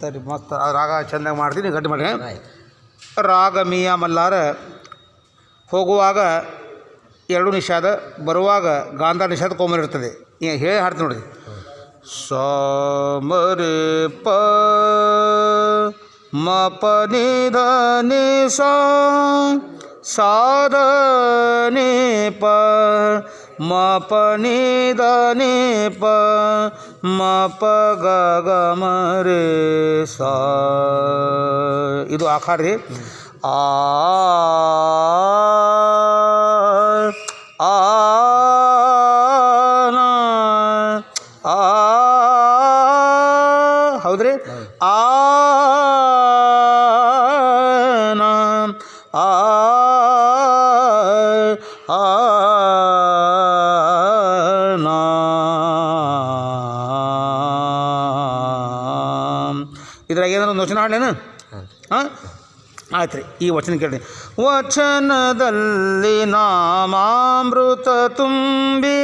ಸರಿ ಮಸ್ತ್. ಆ ರಾಗ ಚೆಂದಾಗಿ ಮಾಡ್ತೀನಿ ಗಟ್ಟಿ ಮಾಡಿ ರಾಗ ಮೀಯ ಮಲ್ಲಾರ ಹೋಗುವಾಗ ಎರಡು ನಿಷಾದ ಬರುವಾಗ ಗಾಂಧ ನಿಷಾದ ಕೋಮಲ್ ಇರ್ತದೆ. ಹೇಳಿ ಹಾಡ್ತೀನಿ ನೋಡಿ ಸಾಮರಿ ಮರೆ ಪ ಮ ಪ ನಿ ಸಾಧ ನಿ ಸ ಸಾದ ನಿ ಪ ನಿ ದ ನಿ ಪ ಗ ಗ ಮ ರೇ ಸ. ಇದು ಆಕಾರ ರೀ ಆ ಆ, ಹೌದ್ರಿ? ಆ ಇದ್ರಾಗ ಏನಾದ್ರು ವಚನ ಹಾಡೇನು ಹಾಂ ಆಯ್ತು ರೀ ಈ ವಚನ ಕೇಳಿ ವಚನದಲ್ಲಿ ನಾಮಾಮೃತ ತುಂಬಿ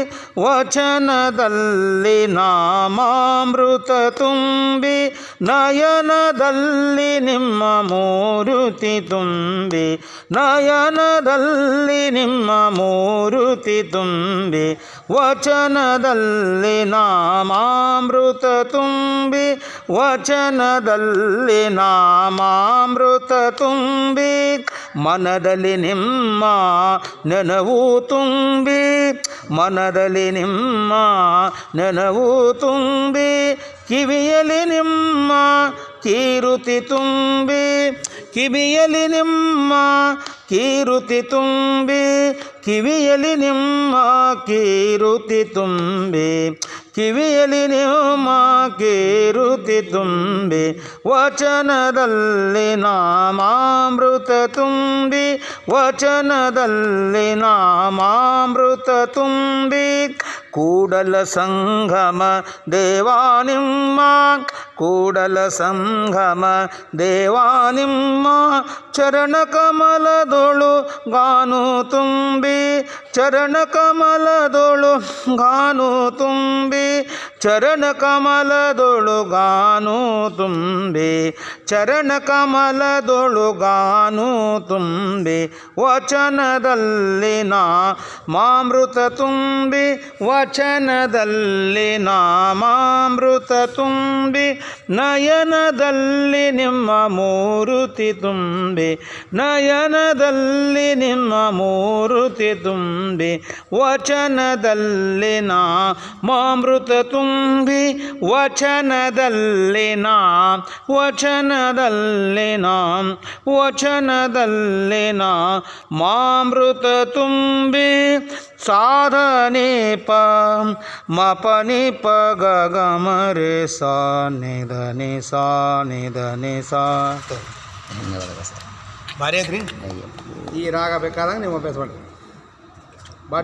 ವಚನದಲ್ಲಿ ನಾಮಾಮೃತ ತುಂಬಿ, ನಯನದಲ್ಲಿ ನಿಮ್ಮ ಮೂರುತಿ ತುಂಬಿ, ನಯನದಲ್ಲಿ ನಿಮ್ಮ ಮೂರುತಿ ತುಂಬಿ, ವಚನದಲ್ಲಿ ನಾಮಾಮೃತ ತುಂಬಿ, ವಚನದಲ್ಲಿ ನಾಮಾಮೃತ ತುಂಬಿ, ಮನದಲ್ಲಿ ನಿಮ್ಮ ನೆನವು ತುಂಬಿ, ಮನದಲ್ಲಿ ನಿಮ್ಮ ನೆನವು ತುಂಬಿ ಕಿವಿಯಲ್ಲಿ ನಿಮ್ಮ ಕೀರುತಿ ತುಂಬಿ ಕಿವಿಯಲ್ಲಿ ನಿಮ್ಮ ಕೀರುತಿ ತುಂಬಿ ಕಿವಿಯಲ್ಲಿ ನಿಮ್ಮ ಕೀರುತಿ ತುಂಬಿ, ಕಿವಿಯಲ್ಲಿ ನಿಮ್ಮ ಕೀರುತಿ ತುಂಬಿ, ವಚನದಲ್ಲಿ ನಾಮಾಮೃತ ತುಂಬಿ, ವಚನದಲ್ಲಿ ನಾಮಾಮೃತ ತುಂಬಿ, ಕೂಡಲ ಸಂಗಮ ದೇವಾ ನಿಮ್ಮ, ಕೂಡಲ ಸಂಗಮ ದೇವಾ ನಿಮ್ಮ, ಚರಣ ಕಮಲದೊಳು ಗಾನು ತುಂಬಿ ಚರಣ ಕಮಲದೊಳು ಗಾನು ತುಂಬಿ ಚರಣ ಕಮಲದೊಳು ಗಾನು ತುಂಬಿ, ಚರಣ ಕಮಲದೊಳು ಗಾನು ತುಂಬಿ ವಚನದಲ್ಲಿ ನಾ ಮಾಮೃತ ತುಂಬಿ, ವಚನದಲ್ಲಿ ನಾಮಾಮೃತ ತುಂಬಿ, ನಯನದಲ್ಲಿ ನಿಮ್ಮ ಮೂರುತಿ ತುಂಬಿ, ನಯನದಲ್ಲಿ ನಿಮ್ಮ ಮೂರುತಿ ತುಂಬಿ ವಚನದಲ್ಲಿ ಮಾಮೃತ ತುಂಬಿ ವಚನದಲ್ಲಿ ನಾ ವಚನದಲ್ಲಿ ನಾ ಮಾಮೃತ ತುಂಬಿ ಸಾಧನೆ ಪ, ಮಪನಿ ಪ ಗಮರೆ ಸಾ, ನಿ ಧ ಸಾ, ನಿ ಧ ನಿ, ಸಾ. ಭಾರಿ ಈ ರಾಗ ಬೇಕಾದಾಗ ನೀವು ಅಭ್ಯಾಸ ಮಾಡಿ ಭಾಳ